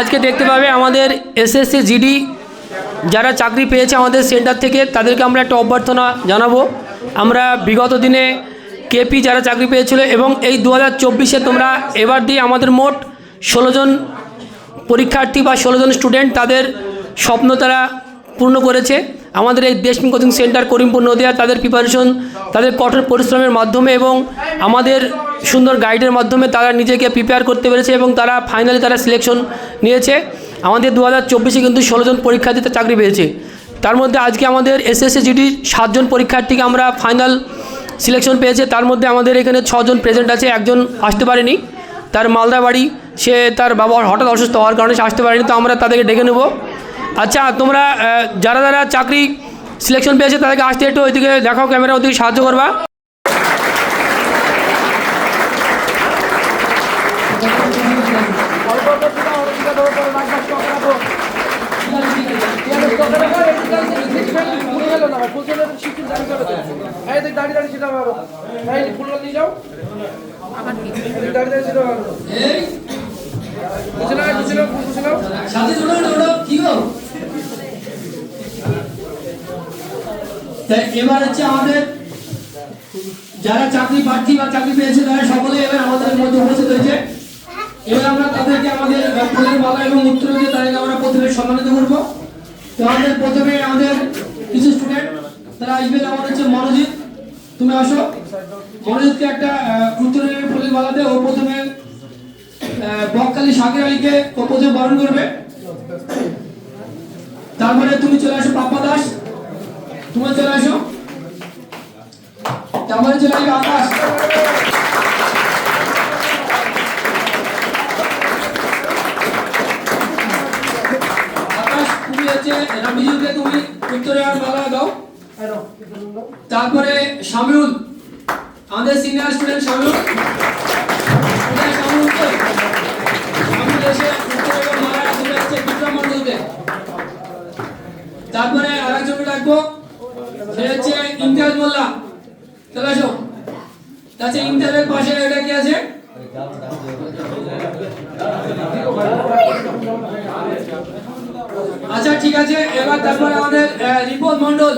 আজকে দেখতে পাবে আমাদের এসএসসি জিডি যারা চাকরি পেয়েছে আমাদের সেন্টার থেকে, তাদেরকে আমরা একটা অভ্যর্থনা জানাব। আমরা বিগত দিনে কেপি যারা চাকরি পেয়েছিল এবং এই দু হাজার তোমরা এবার দিয়ে আমাদের মোট ষোলো জন পরীক্ষার্থী বা ষোলো জন স্টুডেন্ট তাদের স্বপ্ন তারা পূর্ণ করেছে। আমাদের এই দেশমিন কোচিং সেন্টার করিমপুর নদিয়া তাদের প্রিপারেশন তাদের কঠোর পরিশ্রমের মাধ্যমে এবং আমাদের সুন্দর গাইডের মাধ্যমে তারা নিজেকে প্রিপেয়ার করতে পেরেছে এবং তারা ফাইনালি তারা সিলেকশন নিয়েছে। আমাদের দু হাজার চব্বিশে কিন্তু ষোলো জন পরীক্ষার্থীতে চাকরি পেয়েছে। তার মধ্যে আজকে আমাদের এসএসসি জিডি সাতজন পরীক্ষার্থীকে আমরা ফাইনাল সিলেকশন পেয়েছে। তার মধ্যে আমাদের এখানে ছজন প্রেজেন্ট আছে, একজন আসতে পারেনি। তার মালদা বাড়ি, সে তার বাবা হঠাৎ অসুস্থ হওয়ার কারণে সে আসতে পারেনি, তো আমরা তাদেরকে ডেকে নেব। আচ্ছা তোমরা যারা যারা চাকরি সিলেকশন পেয়েছে তাদেরকে আসতে একটু ওইদিকে দেখাও ক্যামেরা ওইদিকে সাহায্য করবা। দাঁড়িয়ে দাঁড়িয়ে ফুলটা নিয়ে যাও দাঁড়িয়ে ভালো কি এবার হচ্ছে আমাদের যারা চাকরি প্রার্থী বা চাকরি পেয়েছে তারা সকলে এবার আমাদের মধ্যে উপস্থিত হয়েছে। এবার আমরা তাদেরকে আমাদের মালা এবং উত্তর দিয়ে তাদেরকে আমরা প্রথমে সম্মানিত করব। তো আমাদের প্রথমে আমাদের কিছু স্টুডেন্ট তারা আসবে যেমন হচ্ছে মনোজিৎ। তুমি আসো। মনোজিৎকে একটা উত্তরের ফুলের মালাতে ও প্রথমে বকখালি শাকের আলীকে প্রথমে বরণ করবে। তারপরে তুমি চলে আসো পাপ্পা দাস। তুমি চলে আসো। তারপরে চলে আসবে আকাশ। হচ্ছে রবিজুকে তুমি উত্তরে আর মালা দাও। তারপরে শামিউল, আমাদের সিনিয়র স্টুডেন্ট শামিউল। শামিউল? শামিউল এসে তারপরে ডাকবো? সে হচ্ছে ইমতিয়াজ মোল্লা। চলে আসো। ইমতিয়াজের পাশে এটা কি আছে? আচ্ছা ঠিক আছে, এবার তারপরে আমাদের রিপন মন্ডল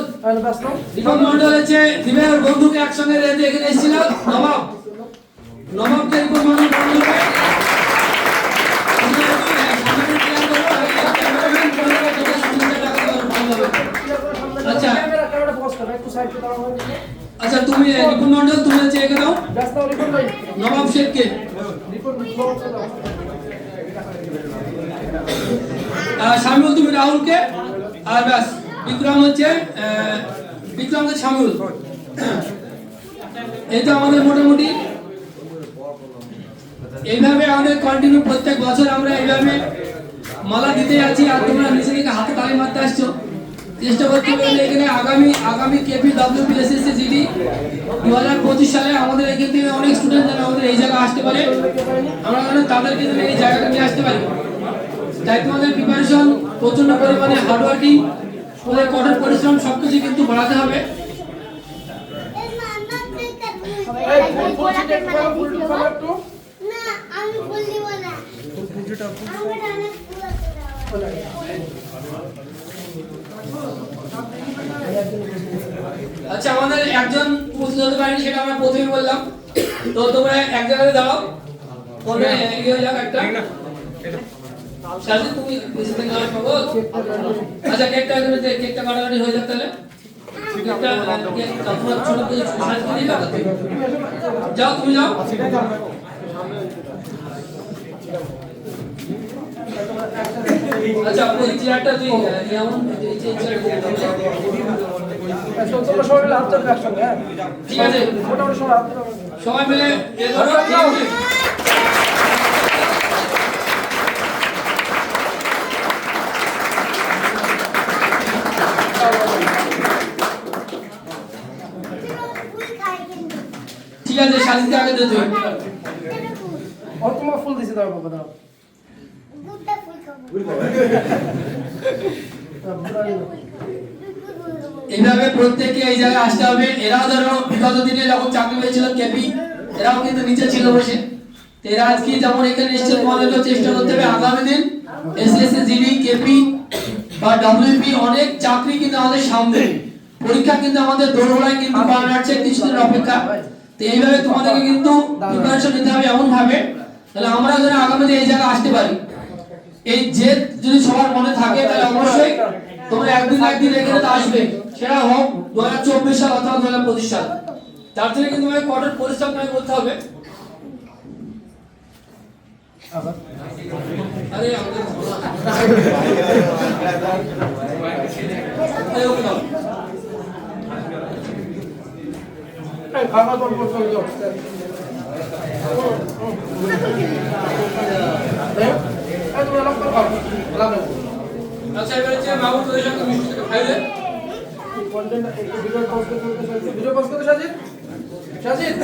রিপন মন্ডল হচ্ছে দিবের বন্ধুকে একসঙ্গে রেখে এখানে এসেছিল। নবাব। নবাবকে রিপন মন্ডল আচ্ছা। আচ্ছা তুমি রিপন মন্ডল তুমি হচ্ছে একে দাও। নবাব শেখকে। রিপন শামিউল তুমি রাহুলকে? আর ব্যাস বিক্রম হচ্ছে আহ, বিক্রম হচ্ছে শামিউল তো আমাদের মোটামুটি। এইভাবে আমাদের কন্টিনিউ প্রত্যেক বছর আমরা এইভাবে মালা দিতে যাচ্ছি আর তোমরা নিচে থেকে হাতে তালি মারতে আসছো। চেষ্টা করতে হবে এখানে আগামী আগামী কেপি ডাব্লিউ পিএসএসসি জিডি দু হাজার পঁচিশ সালে আমাদের এখান থেকে অনেক স্টুডেন্ট যেন আমাদের এই জায়গায় আসতে পারে। আমরা যেন তাদেরকে যেন এই জায়গাটা নিয়ে আসতে পারি। তোমাদের প্রিপারেশন প্রচণ্ড পরিমাণে হার্ডওয়ার্কিং তোমাদের কঠোর পরিশ্রম সবকিছু কিন্তু বাড়াতে হবে। আচ্ছা আমাদের একজন হতে পারেনি সেটা আমরা প্রথমেই বললাম। তো তোমরা এক জায়গায় দাঁড়াও একটা। তুমি পাবো আচ্ছা কেকটা দে, কেকটা কাটাকাটি হয়ে যাক তাহলে। করে যাও তুমি যাও। আচ্ছা চেয়ারটা তুই এমন এই চেয়ারটা ঠিক আছে। সবাই মিলে ঠিক আছে শালিতে আগে দে তুই ও তোমার ফুল দিছে দাও বাবা দাও। গুড্ডা ফুল খাব। এইভাবে প্রত্যেককে এই জায়গায় আসতে হবে। এরাও ধরো বিগত দিনে যখন চাকরি হয়েছিল কেপি এরাও কিন্তু নিচে ছিল বসে। এরা আজকে যেমন এখানে এসছে তোমাদেরকে চেষ্টা করতে হবে। আগামী দিন বা ডাব্লিউপি অনেক চাকরি কিন্তু আমাদের সামনে। পরীক্ষা কিন্তু আমাদের দোরগোড়ায় কিন্তু করানো আছে কিছুদিনের অপেক্ষা। এইভাবে তোমাদেরকে কিন্তু প্রিপারেশন নিতে হবে এমন ভাবে তাহলে আমরা যেন আগামীতে এই জায়গায় আসতে পারি। এই জেদ যদি সবার মনে থাকে, তাহলে অবশ্যই তোমরা একদিন একদিন এখানে তো আসবে। সেটা হোক দু হাজার চব্বিশ সাল অথবা দু হাজার পঁচিশ সাল। তার জন্য কিন্তু আমাকে কঠোর পরিশ্রম তোমাকে করতে হবে। আরে, আমাদের এই ওকে দাও। এই খাবার পর পর চলে যাও এই, এই তুমি লক্ষ্য খাও লাগবে আচ্ছা এবারে যে বাবু তোদের সঙ্গে মিষ্টিটা খাইলে কন্টেন্ট ভিডিও পোস্ট করতে সাজিদ সাজিদ